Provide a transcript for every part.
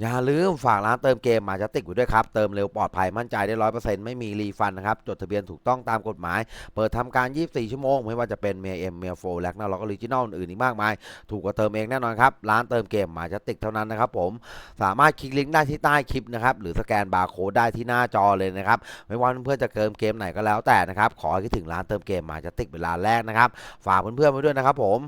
อย่าลืมฝากร้านเติมเกมมาจะติกไว้ด้วยครับ เติมเร็วปลอดภัยมั่นใจได้ร้อยเปอร์เซ็นต์ไม่มีรีฟันนะครับ จดทะเบียนถูกต้องตามกฎหมาย เปิดทำการ 24 ชั่วโมง ไม่ว่าจะเป็นเมียเอ็มเมียโฟแลกนาล็อกออริจินอลอื่นอีกมากมาย ถูกกว่าเติมเองแน่นอนครับ ร้านเติมเกมมาจะติกเท่านั้นนะครับผมสามารถคลิกลิงก์ได้ที่ใต้คลิปนะครับหรือสแกนบาร์โค้ดได้ที่หน้าจอเลยนะครับไม่ว่าเพื่อนๆจะเติมเกมไหนก็แล้วแต่นะครับขอให้คิดถึงร้านเติมเกมมาจะติกเวลาแรกนะครับฝากเพื่อนๆไว้ด้วยนะครับผม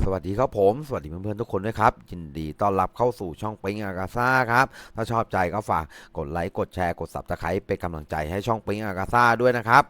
สวัสดีครับผม สวัสดีเพื่อนๆทุกคนด้วยครับยินดีต้อนรับเข้าสู่ช่องปิงอากาซ่าครับ ถ้าชอบใจก็ฝากกดไลค์กดแชร์กดซับสไครป์เป็นกำลังใจให้ช่องปิงอากาซ่าด้วยนะครับ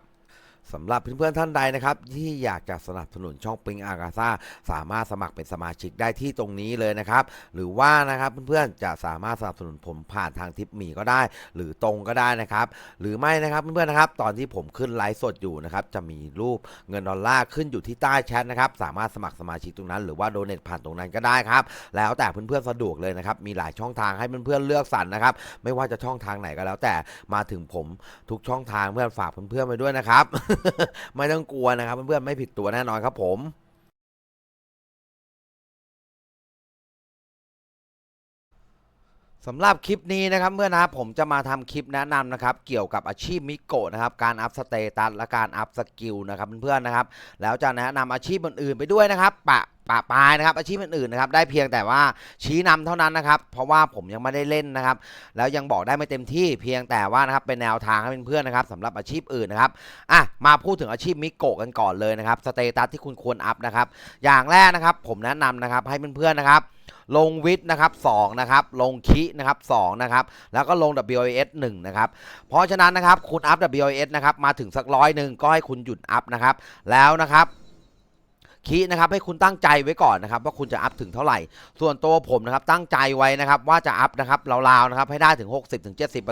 สำหรับเพื่อนๆท่านใดนะครับ ที่อยากจะสนับสนุนช่องปิงอากาซ่าสามารถสมัครเป็นสมาชิกได้ที่ตรงนี้เลยนะครับ หรือว่านะครับเพื่อนๆจะสามารถสนับสนุนผมผ่านทางทิปมีก็ได้ หรือตรงก็ได้นะครับ หรือไม่นะครับเพื่อนๆนะครับ ตอนที่ผมขึ้นไลฟ์สดอยู่นะครับจะมีรูปเงินดอลลาร์ขึ้นอยู่ที่ใต้แชทนะครับสามารถสมัครสมาชิกตรงนั้น หรือว่าโดเนทผ่านตรงนั้นก็ได้ครับแล้วแต่เพื่อนๆสะดวกเลยนะครับมีหลายช่องทางให้เพื่อนๆเลือกสรรนะครับไม่ว่าจะช่องทางไหนก็แล้วแต่มาถึงผมทุกช่องทางเพื่อนฝากเพื่อนๆไปด้วยนะครับไม่ต้องกลัวนะครับเพื่อนๆไม่ผิดตัวแน่นอนครับผม สำหรับคลิปนี้นะครับเพื่อนนะครับผมจะมาทำคลิปแนะนำนะครับเกี่ยวกับอาชีพมิโกะนะครับการอัพสเตตัสและการอัพสกิลนะครับเพื่อนๆนะครับแล้วจะแนะนำอาชีพอื่นๆไปด้วยนะครับปะปะปายนะครับอาชีพอื่นๆนะครับได้เพียงแต่ว่าชี้นำเท่านั้นนะครับเพราะว่าผมยังไม่ได้เล่นนะครับแล้วยังบอกได้ไม่เต็มที่เพียงแต่ว่านะครับเป็นแนวทางให้เพื่อนๆนะครับสำหรับอาชีพอื่นนะครับอะมาพูดถึงอาชีพมิโกะกันก่อนเลยนะครับสเตตัสที่คุณควรอัพนะครับอย่างแรกนะครับผมแนะนำนะครับให้เพื่อนๆนะครับ ลงวิทย์นะครับ2นะครับลงคินะครับ2นะครับแล้วก็ลง WIS 1นะครับเพราะฉะนั้นนะครับคุณอัพ WIS นะครับมาถึงสักร้อยหนึ่งก็ให้คุณหยุดอัพนะครับแล้วนะครับ คีนะครับให้คุณตั้งใจไว้ก่อนนะครับว่าคุณจะอัพถึงเท่าไหร่ ส่วนตัวผมนะครับตั้งใจไว้นะครับว่าจะอัพนะครับราวๆนะครับให้ได้ถึง 60-70%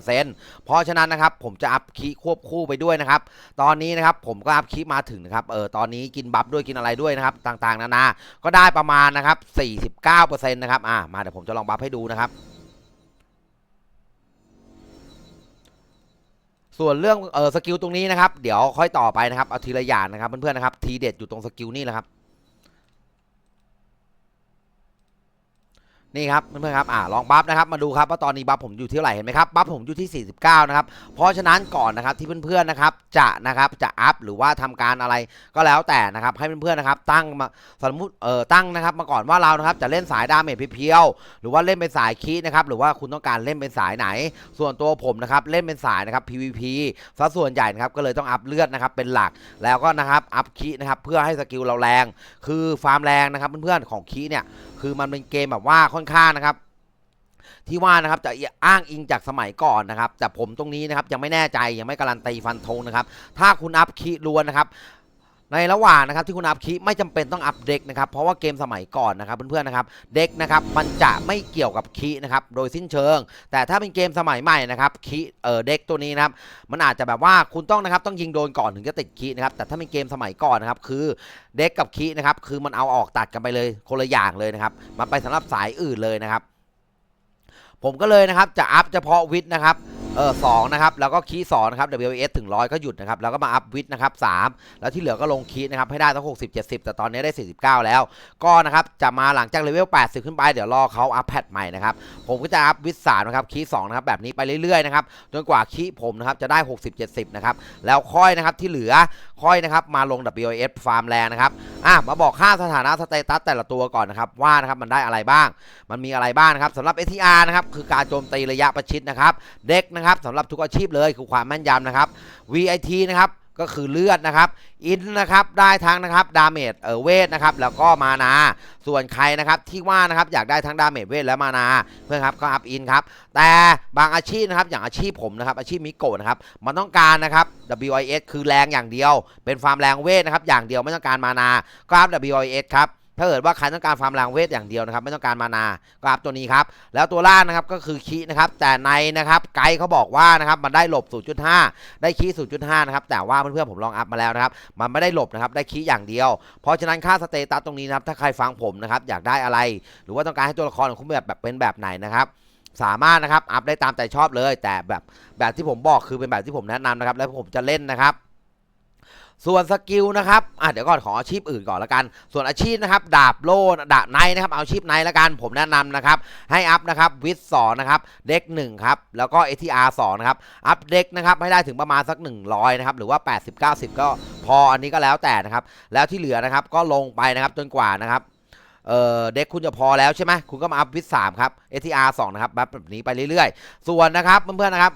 เพราะฉะนั้นนะครับผมจะอัพคีควบคู่ไปด้วยนะครับตอนนี้นะครับผมก็อัพคีมาถึงนะครับเออตอนนี้กินบัฟด้วยกินอะไรด้วยนะครับต่างๆ นานา ก็ได้ประมาณนะครับ 49%นะครับอ่ามาเดี๋ยวผมจะลองบัฟให้ดูนะครับส่วนเรื่องเออสกิลตรงนี้นะครับ เดี๋ยวค่อยต่อไปนะครับ เอาทีละอย่างนะครับเพื่อนๆนะครับ ทีเด็ดอยู่ตรงสกิลนี่แหละครับ นี่ครับเพื่อนๆครับอ่าลองบัฟนะครับมาดูครับว่าตอนนี้บัฟผมอยู่ที่เท่าไหร่เห็นไหมครับบัฟผมอยู่ที่ 49 นะครับ เพราะฉะนั้นก่อนนะครับที่เพื่อนๆนะครับจะนะครับจะอัพหรือว่าทำการอะไรก็แล้วแต่นะครับให้เพื่อนๆนะครับตั้งมาสมมติเอ่อตั้งนะครับมาก่อนว่าเรานะครับจะเล่นสายดาเมจเพียวๆหรือว่าเล่นเป็นสายคีนะครับหรือว่าคุณต้องการเล่นเป็นสายไหน ส่วนตัวผมนะครับเล่นเป็นสายนะครับ PVP ซะส่วนใหญ่นะครับก็เลยต้องอัพเลือดนะครับเป็นหลักแล้วก็นะครับอัพคีนะครับเพื่อให้สกิลเราแรง คือฟาร์มแรงนะครับเพื่อนๆของคีเนี่ยคือมันเป็นเกมแบบว่าค่อนข้างนะครับ ที่ว่านะครับจะอ้างอิงจากสมัยก่อนนะครับ แต่ผมตรงนี้นะครับยังไม่แน่ใจยังไม่การันตีฟันธงนะครับ ถ้าคุณอัพคีล้วนนะครับ ในระหว่างนะครับที่คุณอัพคีไม่จำเป็นต้องอัพเด็กนะครับเพราะว่าเกมสมัยก่อนนะครับเพื่อนๆนะครับเด็กนะครับมันจะไม่เกี่ยวกับคีนะครับโดยสิ้นเชิง แต่ถ้าเป็นเกมสมัยใหม่นะครับคีเออเด็กตัวนี้นะครับมันอาจจะแบบว่าคุณต้องนะครับต้องยิงโดนก่อนถึงจะติดคีนะครับแต่ถ้าเป็นเกมสมัยก่อนนะครับคือเด็กกับคีนะครับคือมันเอาออกตัดกันไปเลยคนละอย่างเลยนะครับมันไปสำหรับสายอื่นเลยนะครับผมก็เลยนะครับจะอัพเฉพาะวิทย์นะครับ เออสองนะครับ แล้วก็คีสองนะครับ WS ถึงร้อยก็หยุดนะครับ แล้วก็มาอัพวิทนะครับสามแล้วที่เหลือก็ลงคีนะครับ ให้ได้ตั้งหกสิบเจ็ดสิบแต่ตอนนี้ได้สี่สิบเก้าแล้ว ก็นะครับ จะมาหลังจากเลเวลแปดสิบขึ้นไป เดี๋ยวรอเขาอัพแพทใหม่นะครับ ผมก็จะอัพวิทสามนะครับ คีสองนะครับ แบบนี้ไปเรื่อยๆนะครับ จนกว่าคีผมนะครับ จะได้หกสิบเจ็ดสิบนะครับ แล้วค่อยนะครับ ที่เหลือ ค่อยนะครับ มาลง WS ฟาร์มแรงนะครับอะมาบอกค่าสถานะสเตตัสแต่ละตัวก่อนนะครับว่านะครับมันได้อะไรบ้าง มันมีอะไรบ้างนะครับสำหรับ STR นะครับคือการโจมตีระยะประชิดนะครับเด็กนะครับสำหรับทุกอาชีพเลยคือความแม่นยำนะครับ VIT นะครับ ก็คือเลือดนะครับ อินนะครับได้ทั้งนะครับดาเมจเออเวทนะครับแล้วก็มานา ส่วนใครนะครับที่ว่านะครับอยากได้ทั้งดาเมจเวทและมานาเพื่อนครับก็อัพอินครับแต่บางอาชีพนะครับอย่างอาชีพผมนะครับอาชีพมิโกะนะครับมันต้องการนะครับ WIS คือแรงอย่างเดียว เป็นฟาร์มแรงเวทนะครับอย่างเดียวไม่ต้องการมานาก็อัพ WIS ครับ ถ้าเกิดว่าใครต้องการฟาร์มแรงเวทอย่างเดียวนะครับ ไม่ต้องการมานาก็อัพตัวนี้ครับ แล้วตัวล่างนะครับก็คือคีนะครับ แต่ในนะครับไกด์เขาบอกว่านะครับมันได้หลบ 0.5 ได้คี0.5 นะครับ แต่ว่าเพื่อนๆผมลองอัพมาแล้วนะครับ มันไม่ได้หลบนะครับได้คีอย่างเดียว เพราะฉะนั้นค่าสเตตัสตรงนี้นะครับ ถ้าใครฟังผมนะครับอยากได้อะไร หรือว่าต้องการให้ตัวละครของคุณแบบแบบเป็นแบบไหนนะครับสามารถนะครับอัพได้ตามใจชอบเลย แต่แบบแบบที่ผมบอกคือเป็นแบบที่ผมแนะนำนะครับ แล้วผมจะเล่นนะครับ ส่วนสกิลนะครับอะเดี๋ยวก่อนขออาชีพอื่นก่อนละกัน ส่วนอาชีพนะครับ ดาบโล่ดาบไนท์นะครับ เอาอาชีพไนท์ละกัน ผมแนะนำนะครับ ให้อัพนะครับวิทสองนะครับเด็กหนึ่งครับ แล้วก็ ATR 2นะครับ อัพเด็กนะครับให้ได้ถึงประมาณสัก 100นะครับ หรือว่า 80 90 ก็พออันนี้ก็แล้วแต่นะครับ แล้วที่เหลือนะครับก็ลงไปนะครับจนกว่านะครับเด็กคุณจะพอแล้วใช่ไหมคุณก็มาอัพวิทสามครับ ATR 2นะครับแบบนี้ไปเรื่อยๆ ส่วนนะครับเพื่อนๆนะครับ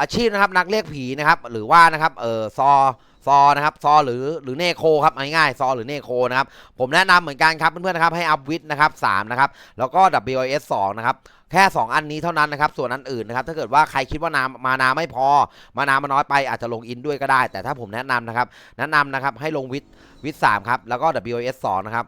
อาชีพนะครับนักเรียกผีนะครับหรือว่านะครับเออซอ ซอนะครับซอหรือหรือเนโคครับง่ายๆซอหรือเนโคนะครับผมแนะนำเหมือนกันครับเพื่อนๆนะครับให้อัพวิทนะครับ3นะครับแล้วก็ WIS 2นะครับแค่ 2 อันนี้เท่านั้นนะครับ ส่วนอันอื่นนะครับ ถ้าเกิดว่าใครคิดว่านามานาไม่พอ มานามาน้อยไปอาจจะลงอินด้วยก็ได้ แต่ถ้าผมแนะนำนะครับ แนะนำนะครับให้ลงวิทวิทสามครับ แล้วก็ WOS 2นะครับ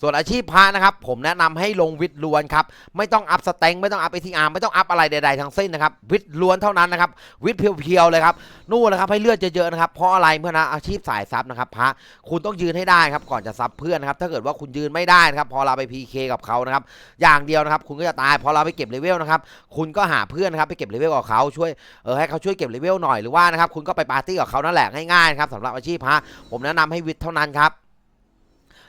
ส่วนอาชีพพระนะครับ ผมแนะนำให้ลงวิทล้วนครับ ไม่ต้องอัพสเต็งไม่ต้องอัพ ATR ไม่ต้องอัพอะไรใดๆทั้งสิ้นนะครับวิทล้วนเท่านั้นนะครับวิทเพียวๆเลยครับนู่นนะครับให้เลือดเยอะๆนะครับเพราะอะไรเพื่อนนะอาชีพสายซับนะครับพระคุณต้องยืนให้ได้ครับก่อนจะซับเพื่อนนะครับถ้าเกิดว่าคุณยืนไม่ได้นะครับพอเราไป PK กับเขานะครับอย่างเดียวนะครับคุณก็จะตายพอเราไปเก็บเลเวลนะครับคุณก็หาเพื่อนนะครับไปเก็บเลเวลกับเขาช่วยเออให้เขาช่วยเก็บเลเวลหน่อยหรือว่านะครับคุณก็ไปปาร์ตี้กับเขานั่นแหละง่ายๆครับสำหรับอาชีพพระผมแนะนำให้วิทย์เท่านั้นครับ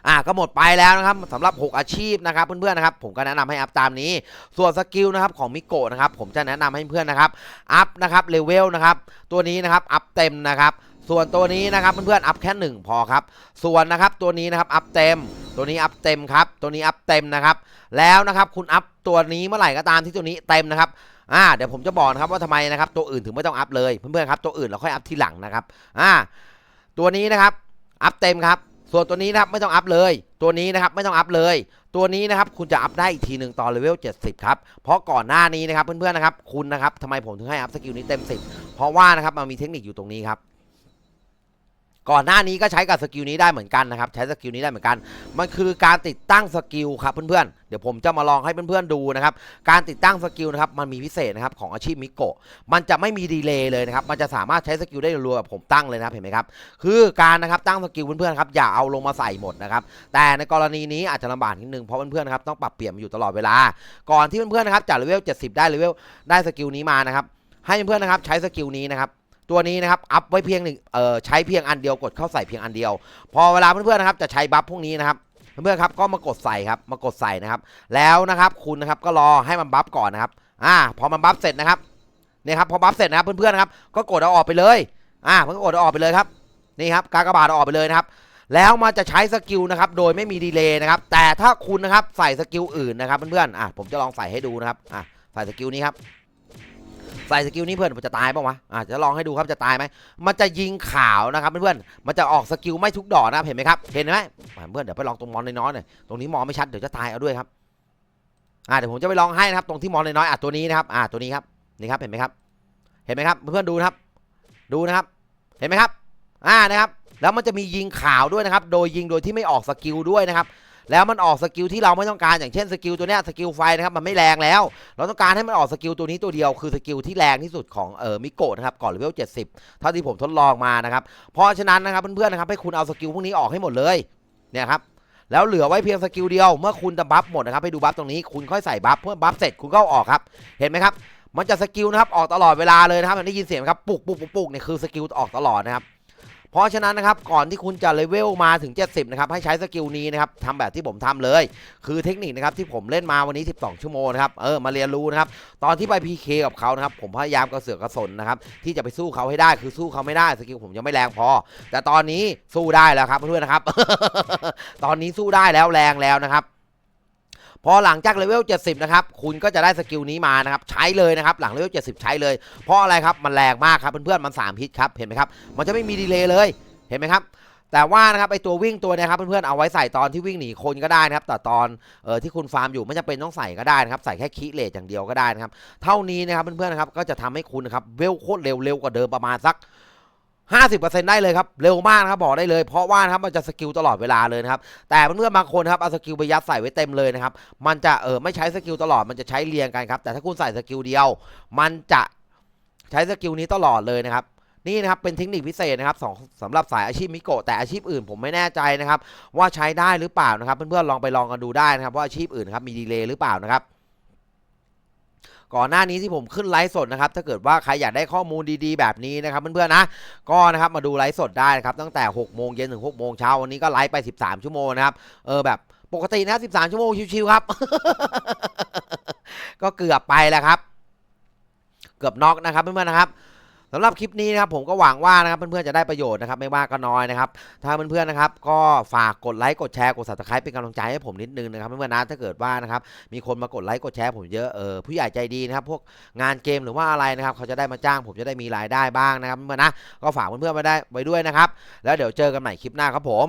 อะก็หมดไปแล้วนะครับสำหรับ 6 อาชีพนะครับเพื่อนๆนะครับผมก็แนะนำให้อัพตามนี้ ส่วนสกิลนะครับของมิโกะนะครับผมจะแนะนำให้เพื่อนนะครับอัพนะครับเลเวลนะครับตัวนี้นะครับอัพเต็มนะครับส่วนตัวนี้นะครับเพื่อนๆอัพแค่หนึ่งพอครับ ส่วนนะครับตัวนี้นะครับอัพเต็ม ตัวนี้อัพเต็มครับ ตัวนี้อัพเต็มนะครับ แล้วนะครับคุณอัพตัวนี้เมื่อไหร่ก็ตามที่ตัวนี้เต็มนะครับอ่าเดี๋ยวผมจะบอกนะครับว่าทำไมนะครับตัวอื่นถึงไม่ต้องอัพเลยเพื่อนๆครับตัวอื่นเราค่อยอัพทีหลังนะครับอ่าตัวนี้นะครับอัพเต็มครับ ส่วนตัวนี้นะครับไม่ต้องอัพเลย ตัวนี้นะครับไม่ต้องอัพเลย ตัวนี้นะครับคุณจะอัพได้อีกทีหนึ่งตอนเลเวล 70 ครับ เพราะก่อนหน้านี้นะครับเพื่อนๆนะครับคุณนะครับทำไมผมถึงให้อัพสกิลนี้เต็ม 10 เพราะว่านะครับมันมีเทคนิคอยู่ตรงนี้ครับ ก่อนหน้านี้ก็ใช้กับสกิลนี้ได้เหมือนกันนะครับ ใช้สกิลนี้ได้เหมือนกัน มันคือการติดตั้งสกิลครับเพื่อนๆ เดี๋ยวผมจะมาลองให้เพื่อนๆดูนะครับ การติดตั้งสกิลนะครับมันมีพิเศษนะครับของอาชีพมิโกะ มันจะไม่มีดีเลย์เลยนะครับ มันจะสามารถใช้สกิลได้รัวแบบผมตั้งเลยนะครับเห็นไหมครับ คือการนะครับตั้งสกิลเพื่อนๆครับอย่าเอาลงมาใส่หมดนะครับ แต่ในกรณีนี้อาจจะลำบากนิดนึงเพราะเพื่อนๆครับต้องปรับเปลี่ยนอยู่ตลอดเวลา ก่อนที่เพื่อนๆนะครับจากเลเวล70 ได้เลเวลได้สกิลนี้มานะครับให้เพื่อนๆนะครับใช้สกิลนี้นะครับ ตัวนี้นะครับอัพไว้เพียงหนึ่งเอ่อใช้เพียงอันเดียวกดเข้าใส่เพียงอันเดียว พอเวลาเพื่อนๆนะครับจะใช้บัฟพวกนี้นะครับเพื่อนๆครับก็มากดใส่ครับมากดใส่นะครับ แล้วนะครับคุณนะครับก็รอให้มันบัฟก่อนนะครับอ่าพอมันบัฟเสร็จนะครับเนี่ยครับพอบัฟเสร็จนะครับเพื่อนๆนะครับก็กดเอาออกไปเลยอ่าเพื่อนก็กดเอาออกไปเลยครับนี่ครับกากบาทเอาออกไปเลยนะครับแล้วมันจะใช้สกิลนะครับโดยไม่มีดีเลย์นะครับแต่ถ้าคุณนะครับใส่สกิลอื่นนะครับเพื่อนๆอะผมจะลองใส่ให้ดูนะครับอะใส่สกิลนี้ครับ ส่สกิลนี้เพื่อนมันจะตายป่าวะอะจะลองให้ดูครับจะตายไหมมันจะยิงข่าวนะครับเพื่อนๆมันจะออกสกิลไม่ทุกดอกนะครับเห็นไหมครับเห็นไหมเพื่อนเดี๋ยวไปลองตรงมอนน้อยๆหน่อยตรงนี้มองไม่ชัดเดี๋ยวจะตายเอาด้วยครับอ่าเดี๋ยวผมจะไปลองให้นะครับตรงที่มอนน้อยๆอะตัวนี้นะครับอ่าตัวนี้ครับนี่ครับเห็นไหมครับ เห็นไหมครับเพื่อนๆดูนะครับ ดูนะครับ เห็นไหมครับอ่านะครับแล้วมันจะมียิงข่าวด้วยนะครับ โดยยิงโดยที่ไม่ออกสกิลด้วยนะครับ แล้วมันออกสกิลที่เราไม่ต้องการอย่างเช่นสกิลตัวเนี้ยสกิลไฟนะครับมันไม่แรงแล้ว เราต้องการให้มันออกสกิลตัวนี้ตัวเดียวคือสกิลที่แรงที่สุดของเออมิโกะนะครับก่อนเลเวล70 เท่าที่ผมทดลองมานะครับเพราะฉะนั้นนะครับเพื่อนๆนะครับให้คุณเอาสกิลพวกนี้ออกให้หมดเลยเนี่ยครับแล้วเหลือไว้เพียงสกิลเดียวเมื่อคุณจะบัฟหมดนะครับให้ดูบัฟตรงนี้คุณค่อยใส่บัฟเพื่อบัฟเสร็จคุณก็ออกครับ เห็นไหมครับ มันจะสกิลนะครับออกตลอดเวลาเลยนะครับได้ยินเสียงครับปุกปุกปุกปุกเนี่ยคือสกิลออกตลอดนะครับ เพราะฉะนั้นนะครับก่อนที่คุณจะเลเวลมาถึง 70 นะครับ ให้ใช้สกิลนี้นะครับทำแบบที่ผมทำเลย คือเทคนิคนะครับที่ผมเล่นมาวันนี้ 12 ชั่วโมงนะครับเออมาเรียนรู้นะครับตอนที่ไป PK กับเขานะครับผมพยายามกระเสือกกระสนนะครับที่จะไปสู้เขาให้ได้คือสู้เขาไม่ได้สกิลผมยังไม่แรงพอ แต่ตอนนี้สู้ได้แล้วครับเพื่อนๆนะครับ ตอนนี้สู้ได้แล้วแรงแล้วนะครับ พอหลังจากเลเวล 70 นะครับ คุณก็จะได้สกิลนี้มานะครับ ใช้เลยนะครับ หลังเลเวล 70 ใช้เลย เพราะอะไรครับ มันแรงมากครับเพื่อนๆ มัน 3 ฮิตครับ เห็นไหมครับ มันจะไม่มีดีเลย์เลย เห็นไหมครับ แต่ว่านะครับไอตัววิ่งตัวนี้ครับเพื่อนๆ เอาไว้ใส่ตอนที่วิ่งหนีคนก็ได้นะครับ แต่ตอนเอ่อที่คุณฟาร์มอยู่ไม่จำเป็นต้องใส่ก็ได้นะครับ ใส่แค่คีเลทอย่างเดียวก็ได้นะครับ เท่านี้นะครับเพื่อนๆ นะครับ ก็จะทำให้คุณนะครับเวลโคตรเร็วเร็วกว่าเดิมประมาณสัก 50%ได้เลยครับเร็วมากนะครับบอกได้เลย เพราะว่านะครับมันจะสกิลตลอดเวลาเลยนะครับแต่เพื่อนๆบางคนครับเอาสกิลไปยัดใส่ไว้เต็มเลยนะครับมันจะเออไม่ใช้สกิลตลอดมันจะใช้เรียงกันครับแต่ถ้าคุณใส่สกิลเดียว มันจะใช้สกิลนี้ตลอดเลยนะครับนี่นะครับเป็นเทคนิคพิเศษนะครับสองสำหรับสายอาชีพมิโกะแต่อาชีพอื่นผมไม่แน่ใจนะครับว่าใช้ได้หรือเปล่านะครับเพื่อนๆลองไปลองกันดูได้นะครับว่าอาชีพอื่นครับมีดีเลย์หรือเปล่านะครับ ก่อนหน้านี้ที่ผมขึ้นไลฟ์สดนะครับถ้าเกิดว่าใครอยากได้ข้อมูลดีๆ แบบนี้นะครับเพื่อนๆนะก็นะครับมาดูไลฟ์สดได้นะครับตั้งแต่6โมงเย็นถึง6โมงเช้าวันนี้ก็ไลฟ์ไป 13 ชั่วโมงนะครับเออแบบปกตินะ 13 ชั่วโมงชิวๆครับ ก็เกือบไปแล้วครับ เกือบน็อกนะครับเพื่อนๆนะครับ สำหรับคลิปนี้นะครับผมก็หวังว่านะครับเพื่อนๆจะได้ประโยชน์นะครับไม่มากก็น้อยนะครับถ้าเพื่อนๆนะครับก็ฝากกดไลค์กดแชร์กด subscribe เป็นกำลังใจให้ผมนิดนึงนะครับเพื่อนๆนะถ้าเกิดว่านะครับมีคนมากดไลค์กดแชร์ผมเยอะเออผู้ใหญ่ใจดีนะครับพวกงานเกมหรือว่าอะไรนะครับเขาจะได้มาจ้างผมจะได้มีรายได้บ้างนะครับเพื่อนๆนะก็ฝากเพื่อนๆไว้ได้ไว้ด้วยนะครับแล้วเดี๋ยวเจอกันใหม่คลิปหน้าครับผม